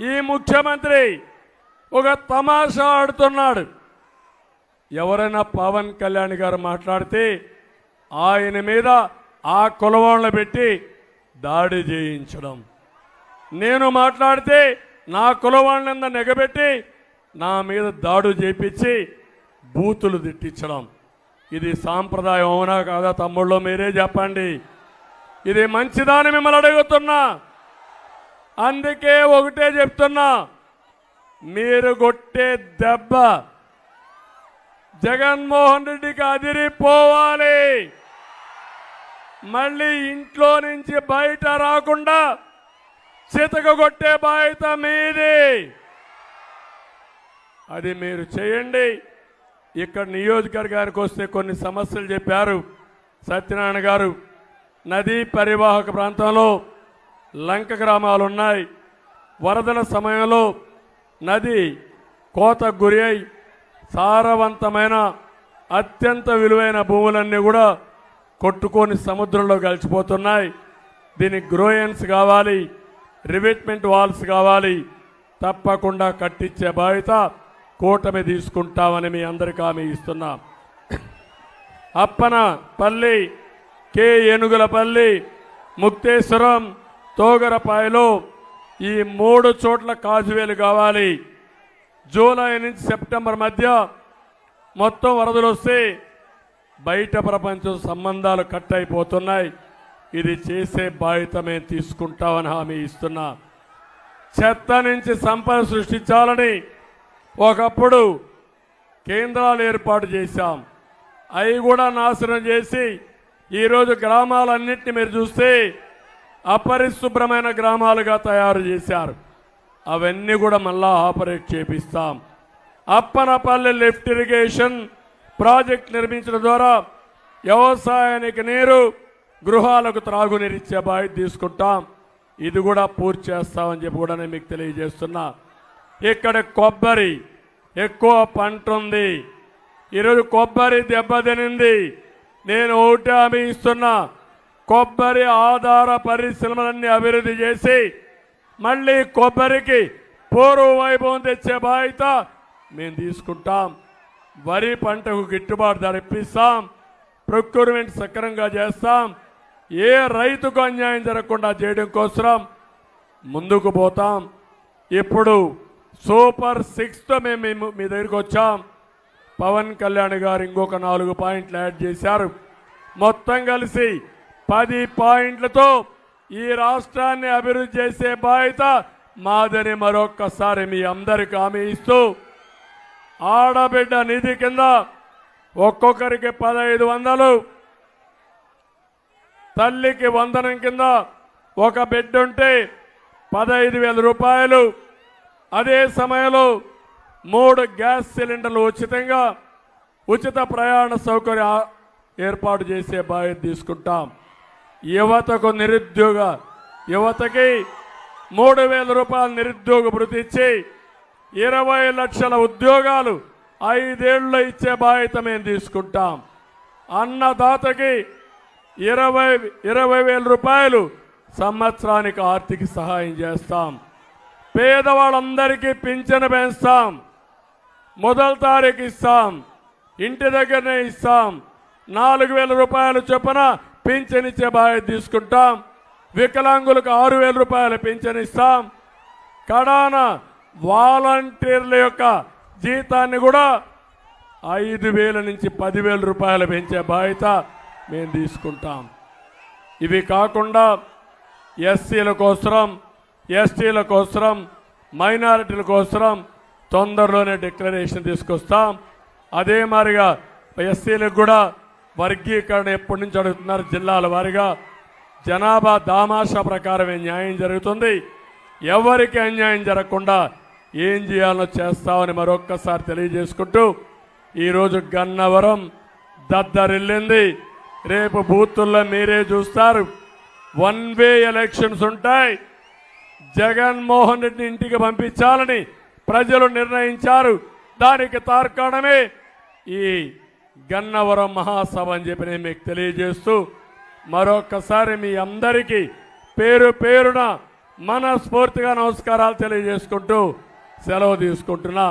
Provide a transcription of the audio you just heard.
ఈ ముఖ్యమంత్రి ఒక తమాషా ఆడుతున్నాడు. ఎవరైనా పవన్ కళ్యాణ్ గారు మాట్లాడితే ఆయన మీద ఆ కులవాళ్ళు పెట్టి దాడి చేయించడం. నేను మాట్లాడితే నా కులవాళ్ళంద నెగబెట్టి నా మీద దాడు చేపించి బూతులు తిట్టించడం. ఇది సాంప్రదాయం అవునా కాదా తమ్ముళ్ళు మీరే చెప్పండి. ఇది మంచిదాన్ని మిమ్మల్ని అడుగుతున్నా. అందుకే ఒకటే చెప్తున్నా మీరు కొట్టే దెబ్బ జగన్మోహన్ రెడ్డికి అదిరిపోవాలి. మళ్ళీ ఇంట్లో నుంచి బయట రాకుండా చితక కొట్టే బాధ్యత మీది. అది మీరు చేయండి. ఇక్కడ నియోజకవర్గానికి వస్తే కొన్ని సమస్యలు చెప్పారు సత్యనారాయణ గారు. నదీ పరివాహక ప్రాంతంలో లంక గ్రామాలు ఉన్నాయి వరదల సమయంలో నది కోతకు గురి అయి సారవంతమైన అత్యంత విలువైన భూములన్నీ కూడా కొట్టుకొని సముద్రంలో కలిసిపోతున్నాయి దీనికి గ్రోయన్స్ కావాలి రివిట్మెంట్ వాల్స్ కావాలి తప్పకుండా కట్టించే బాధ్యత కూటమి తీసుకుంటామని మీ అందరికీ హామీ ఇస్తున్నాం. అప్పన పల్లి కే ఏనుగులపల్లి ముక్తేశ్వరం తోగరపాయలో ఈ మూడు చోట్ల కాజువేలు కావాలి. జూలై నుంచి సెప్టెంబర్ మధ్య మొత్తం వరదలు వస్తే బయట ప్రపంచం సంబంధాలు కట్ అయిపోతున్నాయి. ఇది చేసే బాధ్యత మేము తీసుకుంటామని హామీ ఇస్తున్నా. చెత్త నుంచి సంపద సృష్టించాలని ఒకప్పుడు కేంద్రాలు ఏర్పాటు చేశాం. అవి కూడా నాశనం చేసి ఈరోజు గ్రామాలన్నింటినీ మీరు చూస్తే అపరిశుభ్రమైన గ్రామాలుగా తయారు చేశారు. అవన్నీ కూడా మళ్ళా ఆపరేట్ చేపిస్తాం. అప్పనపల్లి లిఫ్ట్ ఇరిగేషన్ ప్రాజెక్ట్ నిర్మించడం ద్వారా వ్యవసాయానికి నీరు గృహాలకు త్రాగునీరిచ్చే బాధ్యత తీసుకుంటాం. ఇది కూడా పూర్తి చేస్తామని చెప్పి కూడా నేను మీకు తెలియజేస్తున్నా. ఇక్కడ కొబ్బరి ఎక్కువ పంట ఉంది ఈరోజు కొబ్బరి దెబ్బతినింది. నేను ఒకటి హామీ ఇస్తున్నా. కొబ్బరి ఆధార పరిశ్రమలన్నీ అభివృద్ధి చేసి మళ్ళీ కొబ్బరికి పూర్వ వైభవం తెచ్చే బాధ్యత మేము తీసుకుంటాం. వరి పంటకు గిట్టుబాటు ధర ఇప్పిస్తాం. ప్రొక్యూర్మెంట్ సక్రమంగా చేస్తాం. ఏ రైతుకు అన్యాయం జరగకుండా చేయడం కోసం ముందుకు పోతాం. ఇప్పుడు సూపర్ సిక్స్తో మేము మీ- మీ దగ్గరికి వచ్చాం. పవన్ కళ్యాణ్ గారు ఇంకొక నాలుగు పాయింట్లు యాడ్ చేశారు. మొత్తం కలిసి పది పాయింట్లతో ఈ రాష్ట్రాన్ని అభివృద్ధి చేసే బాధ్యత మాదని మరొక్కసారి మీ అందరికి హామీ ఇస్తూ ఆడబిడ్డ నిధి కింద ఒక్కొక్కరికి పదహైదు వందలు తల్లికి వందనం కింద ఒక బిడ్డ ఉంటే పదహైదు వేల రూపాయలు. అదే సమయంలో మూడు గ్యాస్ సిలిండర్లు ఉచితంగా ఉచిత ప్రయాణ సౌకర్య ఏర్పాటు చేసే బాధ్యత తీసుకుంటాం. యువతకు నిరుద్యోగ యువతకి మూడు వేల రూపాయల నిరుద్యోగ భృతి ఇచ్చి ఇరవై లక్షల ఉద్యోగాలు ఐదేళ్ళలో ఇచ్చే బాధ్యత మేము తీసుకుంటాం. అన్నదాతకి ఇరవై ఇరవై వేల రూపాయలు సంవత్సరానికి ఆర్థిక సహాయం చేస్తాం. పేదవాళ్ళందరికీ పింఛను పెంచుతాం. మొదటి తారీఖు ఇస్తాం. ఇంటి దగ్గరనే ఇస్తాం. నాలుగు వేల రూపాయలు చొప్పున పింఛన్ ఇచ్చే బాధ్యత తీసుకుంటాం. వికలాంగులకు ఆరు వేల రూపాయలు పింఛన్ ఇస్తాం. కడాన వాలంటీర్ల యొక్క జీతాన్ని కూడా ఐదు వేల నుంచి పదివేల రూపాయలు పెంచే బాధ్యత మేము తీసుకుంటాం. ఇవి కాకుండా ఎస్సీల కోసరం ఎస్టీల కోసరం మైనారిటీల కోసరం తొందరలోనే డిక్లరేషన్ తీసుకొస్తాం. అదే మాదిరిగా ఎస్సీలకు కూడా వర్గీకరణ ఎప్పటి నుంచి అడుగుతున్నారు జిల్లాల వారిగా జనాభా దామాషా ప్రకారమే న్యాయం జరుగుతుంది. ఎవరికి అన్యాయం జరగకుండా ఏం చేయాలో చేస్తామని మరొక్కసారి తెలియజేసుకుంటూ ఈరోజు గన్నవరం దద్దరిల్లింది. రేపు బూతుల్లో మీరే చూస్తారు. వన్ వే ఎలక్షన్స్ ఉంటాయి. జగన్మోహన్ రెడ్డిని ఇంటికి పంపించాలని ప్రజలు నిర్ణయించారు. దానికి తార్కాణమే ఈ గన్నవరం మహాసభ అని చెప్పి నేను మీకు తెలియజేస్తూ మరొకసారి మీ అందరికీ పేరు పేరున మనస్ఫూర్తిగా నమస్కారాలు తెలియజేసుకుంటూ సెలవు తీసుకుంటున్నా.